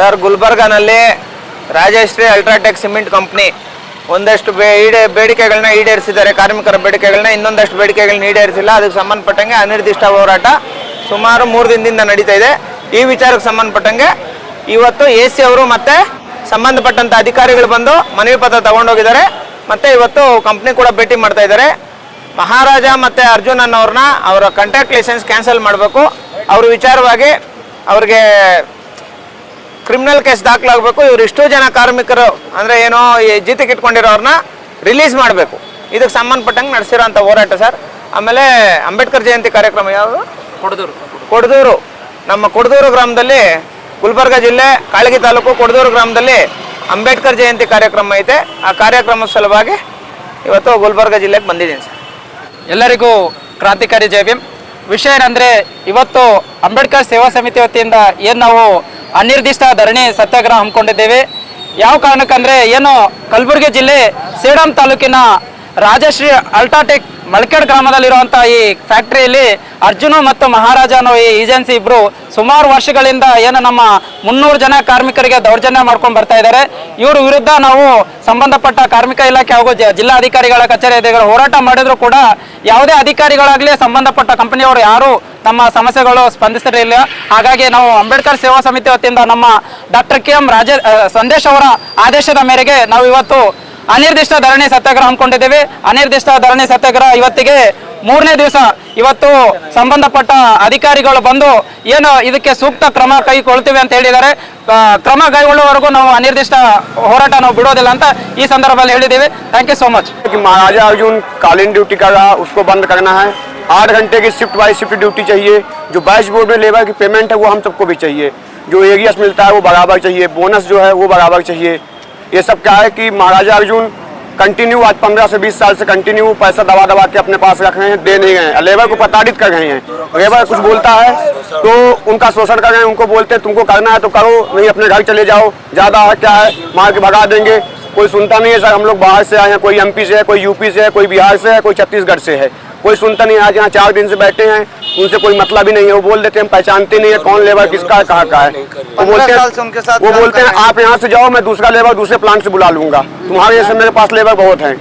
Sir, ಗುಲ್ಬರ್ಗಾನಲ್ಲಿ Rajashree UltraTech cement company ಒಂದಷ್ಟು ಬೇ ಈಡೇ ಬೇಡಿಕೆಗಳನ್ನ ಈಡೇರಿಸಿದ್ದಾರೆ. ಕಾರ್ಮಿಕರ ಬೇಡಿಕೆಗಳನ್ನ ಇನ್ನೊಂದಷ್ಟು ಬೇಡಿಕೆಗಳನ್ನ ಈಡೇರಿಸಿಲ್ಲ. ಅದಕ್ಕೆ ಸಂಬಂಧಪಟ್ಟಂಗೆ ಅನಿರ್ದಿಷ್ಟ ಹೋರಾಟ ಸುಮಾರು ಮೂರು ದಿನದಿಂದ ನಡೀತಾ ಇದೆ. ಈ ವಿಚಾರಕ್ಕೆ ಸಂಬಂಧಪಟ್ಟಂಗೆ ಇವತ್ತು ಎ ಸಿ ಅವರು ಮತ್ತೆ ಸಂಬಂಧಪಟ್ಟಂತ ಅಧಿಕಾರಿಗಳು ಬಂದು ಮನವಿ ಪತ್ರ ತಗೊಂಡೋಗಿದ್ದಾರೆ. ಮತ್ತೆ ಇವತ್ತು ಕಂಪ್ನಿ ಕೂಡ ಭೇಟಿ ಮಾಡ್ತಾ ಇದ್ದಾರೆ. ಮಹಾರಾಜ ಮತ್ತೆ ಅರ್ಜುನ್ ಅನ್ನೋರ್ನ ಅವರ ಕಾಂಟ್ಯಾಕ್ಟ್ ಲೈಸೆನ್ಸ್ ಕ್ಯಾನ್ಸಲ್ ಮಾಡಬೇಕು. ಅವ್ರ ವಿಚಾರವಾಗಿ ಅವ್ರಿಗೆ ಕ್ರಿಮಿನಲ್ ಕೇಸ್ ದಾಖಲಾಗಬೇಕು. ಇವ್ರು ಇಷ್ಟೋ ಜನ ಕಾರ್ಮಿಕರು ಅಂದ್ರೆ ಏನೋ ಈ ಜೀತಕ್ಕೆ ಇಟ್ಕೊಂಡಿರೋರ್ನ ರಿಲೀಸ್ ಮಾಡಬೇಕು. ಇದಕ್ಕೆ ಸಂಬಂಧಪಟ್ಟಂಗೆ ನಡೆಸಿರೋಂಥ ಹೋರಾಟ ಸರ್. ಆಮೇಲೆ ಅಂಬೇಡ್ಕರ್ ಜಯಂತಿ ಕಾರ್ಯಕ್ರಮ ಯಾವುದು? ಕೊಡದೂರು. ಕೊಡದೂರು. ನಮ್ಮ ಕೊಡದೂರು ಗ್ರಾಮದಲ್ಲಿ ಗುಲ್ಬರ್ಗ ಜಿಲ್ಲೆ ಕಾಳಗಿ ತಾಲೂಕು ಕೊಡದೂರು ಗ್ರಾಮದಲ್ಲಿ ಅಂಬೇಡ್ಕರ್ ಜಯಂತಿ ಕಾರ್ಯಕ್ರಮ ಐತೆ. ಆ ಕಾರ್ಯಕ್ರಮದ ಸಲುವಾಗಿ ಇವತ್ತು ಗುಲ್ಬರ್ಗ ಜಿಲ್ಲೆಗೆ ಬಂದಿದ್ದೀನಿ ಸರ್. ಎಲ್ಲರಿಗೂ ಕ್ರಾಂತಿಕಾರಿ ಜೈ ಭೀಮ್. ವಿಷಯ ಏನಂದ್ರೆ, ಇವತ್ತು ಅಂಬೇಡ್ಕರ್ ಸೇವಾ ಸಮಿತಿ ವತಿಯಿಂದ ಏನು ನಾವು ಅನಿರ್ದಿಷ್ಟ ಧರಣಿ ಸತ್ಯಾಗ್ರಹ ಹಮ್ಮಿಕೊಂಡಿದ್ದೇವೆ. ಯಾವ ಕಾರಣಕ್ಕಂದ್ರೆ, ಏನು ಕಲಬುರಗಿ ಜಿಲ್ಲೆ ಸೇಡಂ ತಾಲೂಕಿನ ರಾಜಶ್ರೀ ಅಲ್ಟಾಟೆಕ್ ಮಲ್ಕೇಡ್ ಗ್ರಾಮದಲ್ಲಿರುವಂಥ ಈ ಫ್ಯಾಕ್ಟ್ರಿಯಲ್ಲಿ ಅರ್ಜುನ ಮತ್ತು ಮಹಾರಾಜ ಅನ್ನೋ ಈ ಏಜೆನ್ಸಿ ಇಬ್ರು ಸುಮಾರು ವರ್ಷಗಳಿಂದ ಏನು ನಮ್ಮ ಮುನ್ನೂರು ಜನ ಕಾರ್ಮಿಕರಿಗೆ ದೌರ್ಜನ್ಯ ಮಾಡ್ಕೊಂಡು ಬರ್ತಾ ಇದ್ದಾರೆ. ಇವ್ರ ವಿರುದ್ಧ ನಾವು ಸಂಬಂಧಪಟ್ಟ ಕಾರ್ಮಿಕ ಇಲಾಖೆ ಹಾಗೂ ಜಿಲ್ಲಾಧಿಕಾರಿಗಳ ಕಚೇರಿ ಅಧಿಕಾರಿ ಹೋರಾಟ ಮಾಡಿದ್ರು ಕೂಡ ಯಾವುದೇ ಅಧಿಕಾರಿಗಳಾಗಲಿ ಸಂಬಂಧಪಟ್ಟ ಕಂಪನಿಯವರು ಯಾರು ನಮ್ಮ ಸಮಸ್ಯೆಗಳು ಸ್ಪಂದಿಸಿರಲಿಲ್ಲ. ಹಾಗಾಗಿ ನಾವು ಅಂಬೇಡ್ಕರ್ ಸೇವಾ ಸಮಿತಿ ವತಿಯಿಂದ ನಮ್ಮ doctor K M Raja Sandesh ಅವರ ಆದೇಶದ ಮೇರೆಗೆ ನಾವು ಇವತ್ತು ಅನಿರ್ದಿಷ್ಟ ಧರಣಿ ಸತ್ಯಾಗ್ರಹ ಹಮ್ಮಿಕೊಂಡಿದ್ದೇವೆ ಅನಿರ್ದಿಷ್ಟ ಧರಣಿ ಸತ್ಯಾಗ್ರಹ ಇವತ್ತಿಗೆ ಮೂರನೇ ದಿವಸ ಇವತ್ತು ಸಂಬಂಧಪಟ್ಟ ಅಧಿಕಾರಿಗಳು ಬಂದು ಏನು ಇದಕ್ಕೆ ಸೂಕ್ತ ಕ್ರಮ ಕೈಗೊಳ್ತೀವಿ ಅಂತ ಹೇಳಿದ್ದಾರೆ ಆ, ಕ್ರಮ ಕೈಗೊಳ್ಳುವವರೆಗೂ ನಾವು ಅನಿರ್ದಿಷ್ಟ ಹೋರಾಟ ನಾವು ಬಿಡೋದಿಲ್ಲ ಅಂತ ಈ ಸಂದರ್ಭದಲ್ಲಿ ಹೇಳಿದ್ದೇವೆ ಥ್ಯಾಂಕ್ ಯು ಸೋ ಮಚ್ कि महाराजा अर्जुन कालीन ड्यूटी कर रहा उसको बंद करना है आठ घंटे की शिफ्ट बाई शिफ्ट ड्यूटी चाहिए जो बाईस बोर्ड में लेबर की पेमेंट है वो हम सबको भी चाहिए जो एरियस मिलता है वो बराबर चाहिए बोनस जो है वो बराबर चाहिए ये सब क्या है कि महाराजा अर्जुन कंटिन्यू आज पंद्रह से बीस साल से कंटिन्यू पैसा दबा दबा के अपने पास रख रहे हैं, दे नहीं हैं। लेबर को प्रताड़ित कर रहे हैं। लेबर कुछ बोलता है तो उनका शोषण कर रहे हैं, उनको बोलते हैं, तुमको करना है तो करो, नहीं अपने घर चले जाओ। ज़्यादा है, क्या है, मार के भगा देंगे। कोई सुनता नहीं है, सर, हम लोग बाहर से आए हैं, कोई एमपी से है, कोई यूपी से है, कोई बिहार से है, कोई छत्तीसगढ़ से है। कोई सुनता नहीं आज यहाँ चार दिन से बैठे हैं उनसे कोई मतलब ही नहीं है वो बोल देते हैं हम पहचानते नहीं है कौन लेबर किसका है कहाँ का है? वो बोलते हैं उनके साथ वो बोलते हैं आप यहाँ से जाओ मैं दूसरा लेबर दूसरे प्लांट से बुला लूँगा। तुम्हारे जैसे मेरे पास लेबर बहुत हैं।